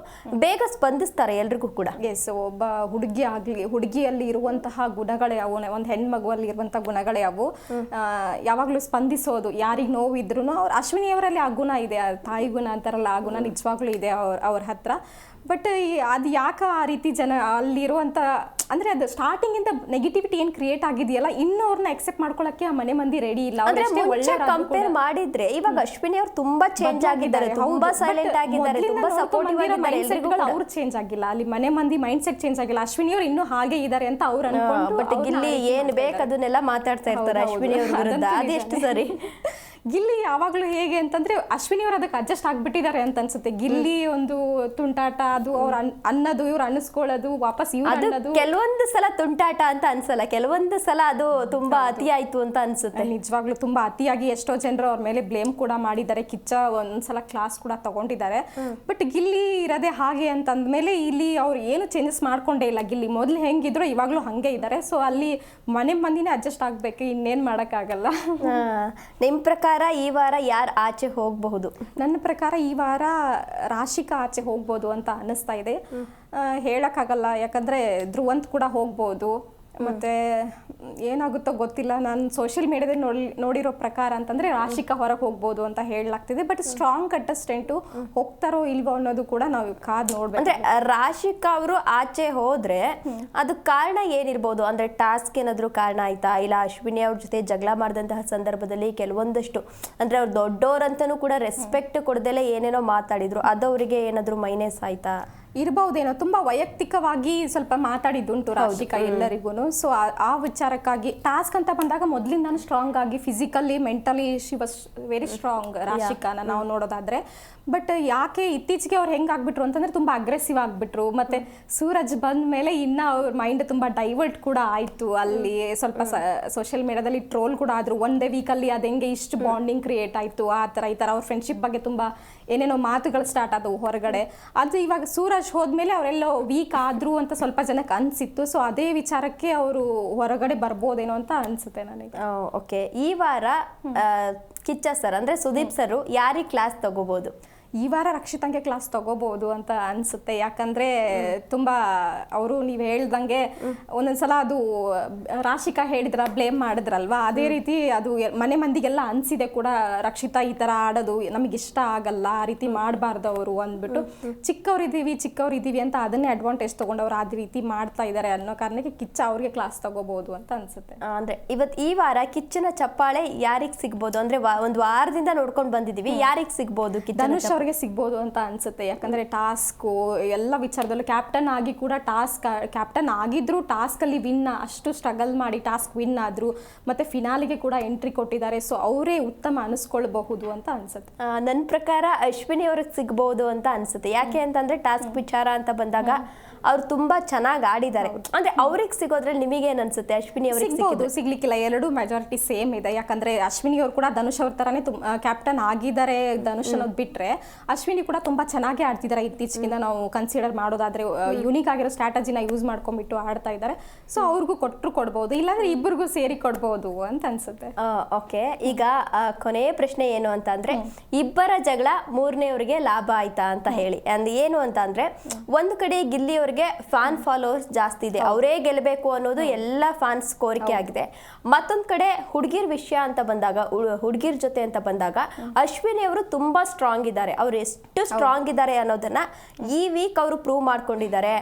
ಬೇಗ ಸ್ಪಂದಿಸ್ತಾರೆ ಎಲ್ರಿಗೂ ಕೂಡ. ಎಸ್ ಒಬ್ಬ ಹುಡುಗಿ ಆಗ್ಲಿ, ಹುಡುಗಿಯಲ್ಲಿ ಇರುವಂತಹ ಗುಣಗಳೇ ಅವು, ಒಂದು ಹೆಣ್ಮಗುವಲ್ಲಿ ಇರುವಂತಹ ಗುಣಗಳೇ ಅವು. ಯಾವಾಗಲೂ ಸ್ಪಂದಿಸೋದು, ಯಾರಿಗೆ ನೋವಿದ್ರು ಅವ್ರ ಅಶ್ವಿನಿ ಅವರಲ್ಲಿ ಆ ಗುಣ ಇದೆ ತಾಯಿ ಗುಣ ಅಂತಾರಲ್ಲ, ಆ ಗುಣ ನಿಜವಾಗ್ಲೂ ಇದೆ ಅವ್ರ ಅವ್ರ ಹತ್ರ. ಬಟ್ ಅದು ಯಾಕೆ ಆ ರೀತಿ ಜನ ಅಲ್ಲಿರುವಂತ ಅಂದ್ರೆ ಅದು ಸ್ಟಾರ್ಟಿಂಗ್ ಇಂದ ನೆಗೆಟಿವಿಟಿ ಏನ್ ಕ್ರಿಯೇಟ್ ಆಗಿದೆಯಲ್ಲ ಇನ್ನೂ ಅವ್ರನ್ನ ಎಕ್ಸೆಪ್ಟ್ ಮಾಡ್ಕೊಳಕ್ಕೆ ಆ ಮನೆ ಮಂದಿ ರೆಡಿ ಇಲ್ಲ. ಅಂದ್ರೆ ಮುಂಚೆ ಕಂಪೇರ್ ಮಾಡಿದ್ರೆ ಇವಾಗ ಅಶ್ವಿನಿ ಅವ್ರು ತುಂಬಾ ಚೇಂಜ್ ಆಗಿದ್ದಾರೆ ತುಂಬಾ ಸೈಲೆಂಟ್ ಆಗಿದ್ದಾರೆ ತುಂಬಾ ಸಪೋರ್ಟಿವ್ ಆಗಿದ್ದಾರೆ. ಅವ್ರು ಚೇಂಜ್ ಆಗಿಲ್ಲ. ಅಲ್ಲಿ ಮನೆ ಮಂದಿ ಮೈಂಡ್ ಸೆಟ್ ಚೇಂಜ್ ಆಗಿಲ್ಲ. ಅಶ್ವಿನಿ ಅವ್ರು ಇನ್ನೂ ಹಾಗೆ ಇದ್ದಾರೆ ಅಂತ ಅವ್ರು ಅನ್ಕೊಂಡು ಬಟ್ ಇಲ್ಲಿ ಏನ್ ಬೇಕು ಅದನ್ನೆಲ್ಲ ಮಾತಾಡ್ತಾ ಇರ್ತಾರೆ ಅಶ್ವಿನಿ ಅವ್ರ. ವಿರುದ್ಧ. ಅದೆಷ್ಟು ಸರಿ? ಗಿಲ್ಲಿ ಯಾವಾಗಲೂ ಹೇಗೆ ಅಂತಂದ್ರೆ ಅಶ್ವಿನಿ ಅವರು ಅದಕ್ಕೆ ಅಡ್ಜಸ್ಟ್ ಆಗಿಬಿಟ್ಟಿದ್ದಾರೆ ಅಂತ ಅನ್ಸುತ್ತೆ. ಗಿಲ್ಲಿ ಒಂದು ತುಂಟಾಟ ಅದು ಅವ್ರ ಅನ್- ಅನ್ನೋದು ಇವ್ರು ಅನ್ನಿಸ್ಕೊಳ್ಳೋದು ವಾಪಸ್ ಇವ್ರು ಅನ್ನೋದು. ಕೆಲವೊಂದು ಸಲ ತುಂಟಾಟ ಅಂತ ಅನ್ಸಲ್ಲ ಕೆಲವೊಂದು ಸಲ ಅದು ತುಂಬಾ ಅತಿ ಆಯ್ತು ಅಂತ ಅನ್ಸುತ್ತೆ. ನಿಜವಾಗ್ಲೂ ತುಂಬಾ ಅತಿಯಾಗಿ ಎಷ್ಟೋ ಜನರು ಅವ್ರ ಮೇಲೆ ಬ್ಲೇಮ್ ಕೂಡ ಮಾಡಿದ್ದಾರೆ. ಕಿಚ್ಚ ಒಂದ್ಸಲ ಕ್ಲಾಸ್ ಕೂಡ ತಗೊಂಡಿದ್ದಾರೆ. ಬಟ್ ಗಿಲ್ಲಿ ಇರೋದೇ ಹಾಗೆ ಅಂತ ಅಂದ್ಮೇಲೆ ಇಲ್ಲಿ ಅವ್ರು ಏನು ಚೇಂಜಸ್ ಮಾಡ್ಕೊಂಡೇ ಇಲ್ಲ. ಗಿಲ್ಲಿ ಮೊದ್ಲು ಹೆಂಗಿದ್ರು ಇವಾಗ್ಲೂ ಹಂಗೆ ಇದ್ದಾರೆ. ಸೊ ಅಲ್ಲಿ ಮನೆ ಮಂದಿನೇ ಅಡ್ಜಸ್ಟ್ ಆಗ್ಬೇಕು ಇನ್ನೇನ್ ಮಾಡಕ್ಕಾಗಲ್ಲ. ನಿಮ್ ಪ್ರಕಾರ ಈ ವಾರ ಯಾರು ಆಚೆ ಹೋಗಬಹುದು? ನನ್ನ ಪ್ರಕಾರ ಈ ವಾರ ರಾಶಿಕ ಆಚೆ ಹೋಗ್ಬೋದು ಅಂತ ಅನ್ನಿಸ್ತಾ ಇದೆ. ಹೇಳೋಕ್ಕಾಗಲ್ಲ. ಯಾಕಂದರೆ ಯಾಕಂದ್ರೆ ಧ್ರುವಂತ್ ಕೂಡ ಹೋಗ್ಬೋದು. ಮತ್ತೆ ಏನಾಗುತ್ತೋ ಗೊತ್ತಿಲ್ಲ. ನಾನು ಸೋಷಿಯಲ್ ಮೀಡಿಯಾದಲ್ಲಿ ನೋಡಿ ನೋಡಿರೋ ಪ್ರಕಾರ ಅಂತಂದ್ರೆ ರಾಶಿಕಾ ಹೊರಗೆ ಹೋಗ್ಬೋದು ಅಂತ ಹೇಳಲಾಗ್ತಿದೆ. ಬಟ್ ಸ್ಟ್ರಾಂಗ್ ಕಂಟೆಸ್ಟೆಂಟು ಹೋಗ್ತಾರೋ ಇಲ್ವೋ ಅನ್ನೋದು ಕೂಡ ನಾವು ಕಾದ್ ನೋಡ್ಬೇಕು. ಅಂದ್ರೆ ರಾಶಿಕಾ ಅವರು ಆಚೆ ಹೋದ್ರೆ ಅದಕ್ಕೆ ಕಾರಣ ಏನಿರ್ಬೋದು? ಅಂದ್ರೆ ಟಾಸ್ಕ್ ಏನಾದ್ರು ಕಾರಣ ಆಯ್ತಾ? ಇಲ್ಲ ಅಶ್ವಿನಿ ಅವ್ರ ಜೊತೆ ಜಗಳ ಮಾಡಿದಂತಹ ಸಂದರ್ಭದಲ್ಲಿ ಕೆಲವೊಂದಷ್ಟು ಅಂದ್ರೆ ಅವ್ರು ದೊಡ್ಡೋರಂತನೂ ಕೂಡ ರೆಸ್ಪೆಕ್ಟ್ ಕೊಡದೆಲ್ಲ ಏನೇನೋ ಮಾತಾಡಿದ್ರು. ಅದು ಅವರಿಗೆ ಏನಾದ್ರು ಮೈನಸ್ ಆಯ್ತಾ? ಇರ್ಬಹುದೇನೋ ತುಂಬಾ ವೈಯಕ್ತಿಕವಾಗಿ ಸ್ವಲ್ಪ ಮಾತಾಡಿದ್ದುಂಟು ರಾಶಿಕಾ ಎಲ್ಲರಿಗೂ ಸೊ ಆ ವಿಚಾರಕ್ಕಾಗಿ ಟಾಸ್ಕ್ ಅಂತ ಬಂದಾಗ ಮೊದಲಿಂದಾನು ಸ್ಟ್ರಾಂಗ್ ಆಗಿ physically mentally she was very strong ರಾಶಿಕಾನ ನಾವು ನೋಡೋದಾದ್ರೆ. ಬಟ್ ಯಾಕೆ ಇತ್ತೀಚೆಗೆ ಅವ್ರು ಹೆಂಗ್ ಆಗ್ಬಿಟ್ರು ಅಂತಂದ್ರೆ ತುಂಬಾ ಅಗ್ರೆಸಿವ್ ಆಗ್ಬಿಟ್ರು. ಮತ್ತೆ ಸೂರಜ್ ಬಂದ ಮೇಲೆ ಇನ್ನ ಅವ್ರ ಮೈಂಡ್ ತುಂಬಾ ಡೈವರ್ಟ್ ಕೂಡ ಆಯ್ತು. ಅಲ್ಲಿ ಸ್ವಲ್ಪ ಸೋಷಿಯಲ್ ಮೀಡಿಯಾದಲ್ಲಿ ಟ್ರೋಲ್ ಕೂಡ ಆದ್ರು. ಒಂದೇ ವೀಕಲ್ಲಿ ಅದು ಹೆಂಗೆ ಇಷ್ಟು ಬಾಂಡಿಂಗ್ ಕ್ರಿಯೇಟ್ ಆಯ್ತು. ಆ ಥರ ಈ ಥರ ಅವ್ರ ಫ್ರೆಂಡ್ಶಿಪ್ ಬಗ್ಗೆ ತುಂಬಾ ಏನೇನೋ ಮಾತುಗಳು ಸ್ಟಾರ್ಟ್ ಆದವು ಹೊರಗಡೆ. ಅದು ಇವಾಗ ಸೂರಜ್ ಹೋದ್ಮೇಲೆ ಅವರೆಲ್ಲ ವೀಕ್ ಆದ್ರು ಅಂತ ಸ್ವಲ್ಪ ಜನಕ್ಕೆ ಅನ್ಸಿತ್ತು. ಸೊ ಅದೇ ವಿಚಾರಕ್ಕೆ ಅವರು ಹೊರಗಡೆ ಬರ್ಬೋದೇನೋ ಅಂತ ಅನ್ಸುತ್ತೆ ನನಗೆ. ಓಕೆ ಈ ವಾರ ಕಿಚ್ಚ ಸರ್ ಅಂದ್ರೆ ಸುದೀಪ್ ಸರ್ ಯಾರಿಗೆ ಕ್ಲಾಸ್ ತಗೋಬಹುದು ಈ ವಾರ ರಕ್ಷಿತಂಗೆ ಕ್ಲಾಸ್ ತಗೋಬಹುದು ಅಂತ ಅನ್ಸುತ್ತೆ. ಯಾಕಂದ್ರೆ ತುಂಬಾ ಅವರು ನೀವು ಹೇಳ್ದಂಗೆ ಒಂದೊಂದ್ಸಲ ಅದು ರಾಶಿಕಾ ಹೇಳಿದ್ರ ಬ್ಲೇಮ್ ಮಾಡಿದ್ರಲ್ವಾ? ಅದೇ ರೀತಿ ಅದು ಮನೆ ಮಂದಿಗೆಲ್ಲ ಅನ್ಸಿದೆ ಕೂಡ ರಕ್ಷಿತಾ ಈ ತರ ಆಡೋದು ನಮಗೆ ಇಷ್ಟ ಆಗಲ್ಲ ಆ ರೀತಿ ಮಾಡಬಾರ್ದು ಅವರು ಅಂದ್ಬಿಟ್ಟು. ಚಿಕ್ಕವ್ರಿದ್ದೀವಿ ಚಿಕ್ಕವ್ರಿದ್ದೀವಿ ಅಂತ ಅದನ್ನೇ ಅಡ್ವಾಂಟೇಜ್ ತಗೊಂಡು ಅವ್ರು ಅದೇ ರೀತಿ ಮಾಡ್ತಾ ಇದ್ದಾರೆ ಅನ್ನೋ ಕಾರಣಕ್ಕೆ ಕಿಚ್ಚ ಅವ್ರಿಗೆ ಕ್ಲಾಸ್ ತಗೋಬಹುದು ಅಂತ ಅನ್ಸುತ್ತೆ. ಅಂದ್ರೆ ಇವತ್ ಈ ವಾರ ಕಿಚ್ಚನ ಚಪ್ಪಾಳೆ ಯಾರಿಗ್ ಸಿಗ್ಬೋದು? ಅಂದ್ರೆ ಒಂದು ವಾರದಿಂದ ನೋಡ್ಕೊಂಡು ಬಂದಿದೀವಿ ಯಾರಿಗ್ ಸಿಗ್ಬೋದು ಧನುಷ್ ಅವ್ರಿಗೆ ಸಿಗ್ಬೋದು ಅಂತ ಅನ್ಸುತ್ತೆ. ಯಾಕಂದ್ರೆ ಟಾಸ್ಕು, ಎಲ್ಲ ವಿಚಾರದಲ್ಲೂ ಕ್ಯಾಪ್ಟನ್ ಆಗಿ ಕೂಡ ಟಾಸ್ಕ್ ಕ್ಯಾಪ್ಟನ್ ಆಗಿದ್ರು ಟಾಸ್ಕಲ್ಲಿ ವಿನ್ ಅಷ್ಟು ಸ್ಟ್ರಗಲ್ ಮಾಡಿ ಟಾಸ್ಕ್ ವಿನ್ ಆದ್ರು ಮತ್ತೆ ಫಿನಾಲಿಗೆ ಕೂಡ ಎಂಟ್ರಿ ಕೊಟ್ಟಿದ್ದಾರೆ. ಸೊ ಅವರೇ ಉತ್ತಮ ಅನಿಸ್ಕೊಳ್ಬಹುದು ಅಂತ ಅನ್ಸುತ್ತೆ. ನನ್ನ ಪ್ರಕಾರ ಅಶ್ವಿನಿ ಅವ್ರಿಗೆ ಸಿಗ್ಬೋದು ಅಂತ ಅನ್ಸುತ್ತೆ. ಯಾಕೆ ಅಂತಂದ್ರೆ ಟಾಸ್ಕ್ ವಿಚಾರ ಅಂತ ಬಂದಾಗ ಅವ್ರು ತುಂಬಾ ಚೆನ್ನಾಗಿ ಆಡಿದ್ದಾರೆ. ಅಂದ್ರೆ ಅವ್ರಿಗೆ ಸಿಗೋದ್ರಲ್ಲಿ ಏನ್ ಅನ್ಸುತ್ತೆ? ಅಶ್ವಿನಿ ಅವ್ರಿಗೆ ಸಿಗೋದು ಸಿಗ್ಲಿಕ್ಕಿಲ್ಲ. ಎರಡು ಮೆಜಾರಿಟಿ ಸೇಮ್ ಇದೆ. ಯಾಕಂದ್ರೆ ಅಶ್ವಿನಿ ಅವ್ರು ಕೂಡ ಧನುಷ್ ಅವ್ರ ತರಾನೇ ಕ್ಯಾಪ್ಟನ್ ಆಗಿದ್ದಾರೆ ಧನುಷ್ ಅನ್ನೋದು ಬಿಟ್ರೆ. ಅಶ್ವಿನಿ ಕೂಡ ತುಂಬಾ ಚೆನ್ನಾಗಿ ಆಡ್ತಿದ್ದಾರೆ. ಇತ್ತೀಚೆಗಿಂದ ನಾವು ಕನ್ಸಿಡರ್ ಮಾಡೋದಾದ್ರೆ ಯುನಿಕ್ ಆಗಿರೋ ಸ್ಟ್ರಾಟಜಿನ ಯೂಸ್ ಮಾಡ್ಕೊಂಡ್ಬಿಟ್ಟು ಆಡ್ತಾ ಇದ್ದಾರೆ. ಸೊ ಅವ್ರಿಗೂ ಕೊಟ್ಟರು ಕೊಡ್ಬೋದು. ಇಲ್ಲಾಂದ್ರೆ ಇಬ್ಬರಿಗೂ ಸೇರಿ ಕೊಡ್ಬೋದು ಅಂತ ಅನ್ಸುತ್ತೆ. ಓಕೆ ಈಗ ಕೊನೆಯ ಪ್ರಶ್ನೆ ಏನು ಅಂತ ಅಂದ್ರೆ ಇಬ್ಬರ ಜಗಳ ಮೂರನೇ ಅವ್ರಿಗೆ ಲಾಭ ಆಯ್ತಾ ಅಂತ ಹೇಳಿ. ಅಂದ್ ಏನು ಅಂತ ಅಂದ್ರೆ ಒಂದು ಕಡೆ ಗಿಲ್ಲಿಯವ್ರಿಗೆ ಫ್ಯಾನ್ ಫಾಲೋವರ್ಸ್ ಜಾಸ್ತಿ ಇದೆ. ಅವರೇ ಗೆಲ್ಲಬೇಕು ಅನ್ನೋದು ಎಲ್ಲ ಫ್ಯಾನ್ಸ್ ಕೋರಿಕೆ ಆಗಿದೆ. ಮತ್ತೊಂದ್ ಕಡೆ ಹುಡುಗಿರ್ ವಿಷಯ ಅಂತ ಬಂದಾಗ ಹುಡುಗಿರ್ ಜೊತೆ ಅಂತ ಬಂದಾಗ ಅಶ್ವಿನಿ ಅವರು ತುಂಬಾ ಸ್ಟ್ರಾಂಗ್ ಇದ್ದಾರೆ. ಅವ್ರು ಎಷ್ಟು ಸ್ಟ್ರಾಂಗ್ ಇದ್ದಾರೆ ಅನ್ನೋದನ್ನ ಈ ವೀಕ್ ಅವರು ಪ್ರೂವ್ ಮಾಡ್ಕೊಂಡಿದ್ದಾರೆ.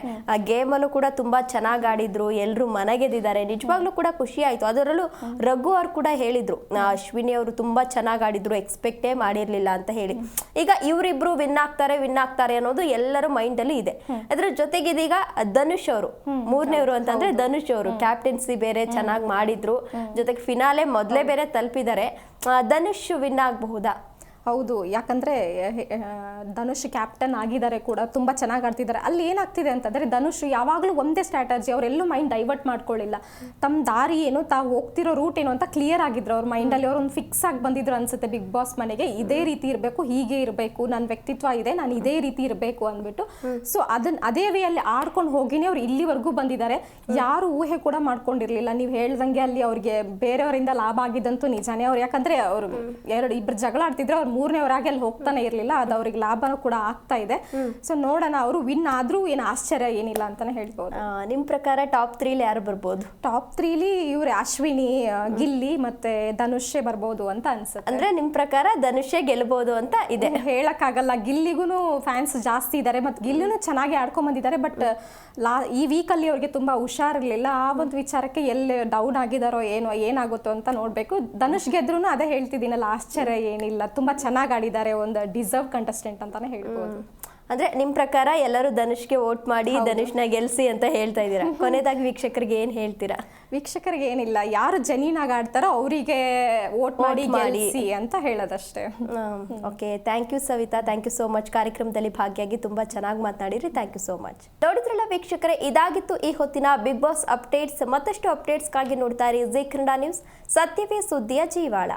ಗೇಮಲ್ಲೂ ಕೂಡ ತುಂಬಾ ಚೆನ್ನಾಗಿ ಆಡಿದ್ರು. ಎಲ್ರು ಮನೆಗೆದಿದ್ದಾರೆ ನಿಜವಾಗ್ಲೂ ಕೂಡ ಖುಷಿ ಆಯ್ತು. ಅದರಲ್ಲೂ ರಘು ಅವ್ರು ಕೂಡ ಹೇಳಿದ್ರು ಅಶ್ವಿನಿ ಅವರು ತುಂಬಾ ಚೆನ್ನಾಗಿ ಆಡಿದ್ರು ಎಕ್ಸ್ಪೆಕ್ಟೇ ಮಾಡಿರ್ಲಿಲ್ಲ ಅಂತ ಹೇಳಿ. ಈಗ ಇವರಿಬ್ರು ವಿನ್ ಆಗ್ತಾರೆ ವಿನ್ ಆಗ್ತಾರೆ ಅನ್ನೋದು ಎಲ್ಲರ ಮೈಂಡ್ ಅಲ್ಲಿ ಇದೆ. ಅದ್ರ ಜೊತೆಗೆ ಇದೀಗ ಧನುಷ್ ಅವರು. ಮೂರನೇವರು ಅಂತಂದ್ರೆ ಧನುಷ್ ಅವರು. ಕ್ಯಾಪ್ಟನ್ಸಿ ಬೇರೆ ಚೆನ್ನಾಗಿ ಮಾಡಿದ್ರು. ಜೊತೆಗೆ ಫಿನಾಲೆ ಮೊದಲೇ ಬೇರೆ ತಲುಪಿದ್ದಾರೆ. ಧನುಷ್ ವಿನ್ ಆಗಬಹುದಾ? ಹೌದು, ಯಾಕಂದ್ರೆ ಧನುಷ್ ಕ್ಯಾಪ್ಟನ್ ಆಗಿದ್ದಾರೆ ಕೂಡ, ತುಂಬಾ ಚೆನ್ನಾಗಿ ಆಡ್ತಿದ್ದಾರೆ. ಅಲ್ಲಿ ಏನಾಗ್ತಿದೆ ಅಂತಂದ್ರೆ, ಧನುಷ್ ಯಾವಾಗಲೂ ಒಂದೇ ಸ್ಟ್ರಾಟಜಿ ಅವರೆಲ್ಲೂ ಮೈಂಡ್ ಡೈವರ್ಟ್ ಮಾಡ್ಕೊಳ್ಳಿಲ್ಲ ತಮ್ಮ ದಾರಿ ಏನು, ತಾವು ಹೋಗ್ತಿರೋ ರೂಟ್ ಏನು ಅಂತ ಕ್ಲಿಯರ್ ಆಗಿದ್ರು ಅವ್ರ ಮೈಂಡಲ್ಲಿ ಅವ್ರು ಒಂದು ಫಿಕ್ಸ್ ಆಗಿ ಬಂದಿದ್ರು ಅನ್ಸುತ್ತೆ ಬಿಗ್ ಬಾಸ್ ಮನೆಗೆ. ಇದೇ ರೀತಿ ಇರಬೇಕು, ಹೀಗೆ ಇರಬೇಕು ನನ್ನ ವ್ಯಕ್ತಿತ್ವ ಇದೆ, ನಾನು ಇದೇ ರೀತಿ ಇರಬೇಕು ಅಂದ್ಬಿಟ್ಟು. ಸೊ ಅದನ್ನ ಅದೇ ವೇಯಲ್ಲಿ ಆಡ್ಕೊಂಡು ಹೋಗಿನೇ ಅವ್ರು ಇಲ್ಲಿವರೆಗೂ ಬಂದಿದ್ದಾರೆ. ಯಾರು ಊಹೆ ಕೂಡ ಮಾಡ್ಕೊಂಡಿರ್ಲಿಲ್ಲ. ನೀವು ಹೇಳ್ದಂಗೆ ಅಲ್ಲಿ ಅವ್ರಿಗೆ ಬೇರೆಯವರಿಂದ ಲಾಭ ಆಗಿದ್ದಂತೂ ನಿಜಾನೇ ಅವ್ರು, ಯಾಕಂದ್ರೆ ಅವರು ಎರಡು ಇಬ್ರು ಜಗಳ ಆಡ್ತಿದ್ರೆ, ಅವ್ರು ಮೂರನೇವರಾಗಿ ಅಲ್ಲಿ ಹೋಗ್ತಾನೆ ಇರಲಿಲ್ಲ ಅದು ಅವ್ರಿಗೆ ಲಾಭನೂ ಕೂಡ ಆಗ್ತಾ ಇದೆ. ಸೊ ನೋಡೋಣ ಅವರು ವಿನ್ ಆದ್ರೂ ಏನು ಆಶ್ಚರ್ಯ ಏನಿಲ್ಲ ಅಂತಾನೆ ಹೇಳ್ಬೋದು. ನಿಮ್ಮ ನಿಮ್ ಪ್ರಕಾರ ಟಾಪ್ ತ್ರೀಲಿ ಯಾರು ಬರ್ಬೋದು? ಟಾಪ್ ತ್ರೀಲಿ ಇವರು ಅಶ್ವಿನಿ ಗಿಲ್ಲಿ ಮತ್ತೆ ಧನುಷೆ ಬರ್ಬೋದು ಅಂತ ಅನ್ಸುತ್ತೆ. ಅಂದ್ರೆ ನಿಮ್ ಪ್ರಕಾರ ಧನುಷೆ ಗೆಲ್ಬೋದು ಅಂತ ಇದೆ. ಹೇಳಕ್ಕಾಗಲ್ಲ. ಗಿಲ್ಲಿಗೂ ಫ್ಯಾನ್ಸ್ ಜಾಸ್ತಿ ಇದ್ದಾರೆ ಮತ್ತು ಗಿಲ್ಲಿನೂ ಚೆನ್ನಾಗಿ ಆಡ್ಕೊಂಡ್ ಬಂದಿದ್ದಾರೆ ಬಟ್ ಲಾ ಈ ವೀಕಲ್ಲಿ ಅವ್ರಿಗೆ ತುಂಬಾ ಹುಷಾರಿರ್ಲಿಲ್ಲ. ಆ ಒಂದು ವಿಚಾರಕ್ಕೆ ಎಲ್ಲಿ ಡೌನ್ ಆಗಿದಾರೋ ಏನೋ ಏನಾಗುತ್ತೋ ಅಂತ ನೋಡ್ಬೇಕು. ಧನುಷ್ ಗೆದ್ರು ಅದೇ ಹೇಳ್ತಿದ್ದೀನಲ್ಲ ಆಶ್ಚರ್ಯ ಏನಿಲ್ಲ. ತುಂಬಾ ಚೆನ್ನಾಗಿ ಆಡಿದ್ದಾರೆ ಒಂದು ಡಿಸರ್ವ್ ಕಂಟೆಸ್ಟೆಂಟ್ ಅಂತಾನೆ ಹೇಳ್ಬೋದು. ಅಂದ್ರೆ ನಿಮ್ ಪ್ರಕಾರ ಎಲ್ಲರೂ ಧನುಷ್ಗೆ ವೋಟ್ ಮಾಡಿ ಧನುಷ್ನ ಗೆಲ್ಸಿ ಅಂತ ಹೇಳ್ತಾ ಇದ್ದೀರಾ? ಕೊನೆದಾಗಿ ವೀಕ್ಷಕರಿಗೆ ಏನ್ ಹೇಳ್ತೀರಾ? ವೀಕ್ಷಕರಿಗೆ ಏನಿಲ್ಲ ಯಾರು ಜೆನ್ಯೂನ್ ಆಗಿ ಆಡ್ತಾರೋ ಅವರಿಗೆ ವೋಟ್ ಮಾಡಿ ಮಾಡಿ. ಗೆಲ್ಸಿ ಅಂತ ಹೇಳೋದಷ್ಟೇ. Okay thank you Savita thank you so much ಕಾರ್ಯಕ್ರಮದಲ್ಲಿ ಭಾಗಿಯಾಗಿ ತುಂಬಾ ಚೆನ್ನಾಗಿ ಮಾತನಾಡಿರಿ ಥ್ಯಾಂಕ್ ಯು ಸೋ ಮಚ್ ನೋಡಿದ್ರಲ್ಲ ವೀಕ್ಷಕರೇ ಇದಾಗಿತ್ತು ಈ ಹೊತ್ತಿನ ಬಿಗ್ ಬಾಸ್ ಅಪ್ಡೇಟ್ಸ್ ಮತ್ತಷ್ಟು ಅಪ್ಡೇಟ್ಸ್ಗಾಗಿ ನೋಡ್ತಾ ಇರಿ. ಜೀ ಕನ್ನಡ ನ್ಯೂಸ್ ಸತ್ಯವೇ ಸುದ್ದಿಯ ಜೀವಾಳ.